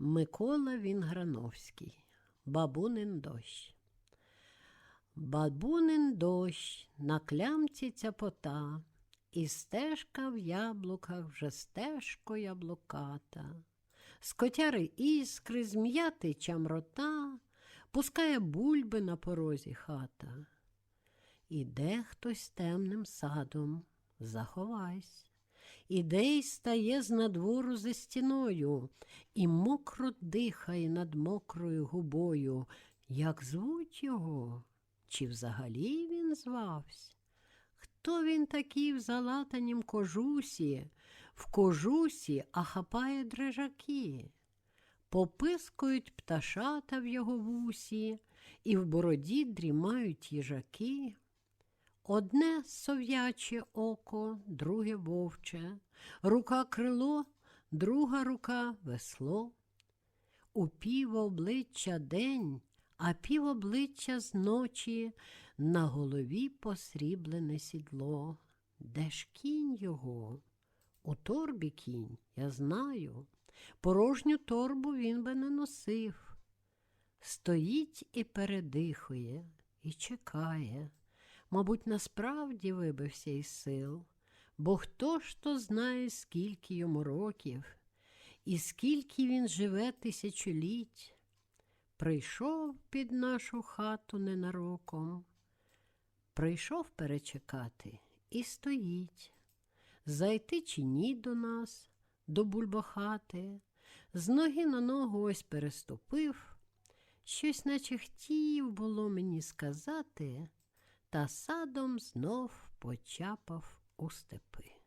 Микола Вінграновський. Бабунин дощ. Бабунин дощ, на клямці цяпота, і стежка в яблуках вже стежко яблуката. З котяри іскри, зм'яти чамрота, пускає бульби на порозі хата. Іде хтось темним садом, заховайсь. Іде й стає з надвору за стіною, і мокро дихає над мокрою губою. Як звуть його? Чи взагалі він звався? Хто він такий в залатанім кожусі, в кожусі, а хапає дрижаки? Попискують пташата в його вусі, і в бороді дрімають їжаки. Одне сов'яче око, друге вовче, рука крило, друга рука весло. У пів обличчя день, а пів обличчя зночі, на голові посріблене сідло. Де ж кінь його? У торбі кінь, я знаю. Порожню торбу він би не носив. Стоїть і передихує, і чекає. Мабуть, насправді вибився із сил, бо хто ж то знає, скільки йому років, і скільки він живе тисячоліть. Прийшов під нашу хату ненароком, прийшов перечекати і стоїть. Зайти чи ні до нас, до бульбахати, з ноги на ногу ось переступив, щось наче хотів було мені сказати, та садом знов почапав у степи.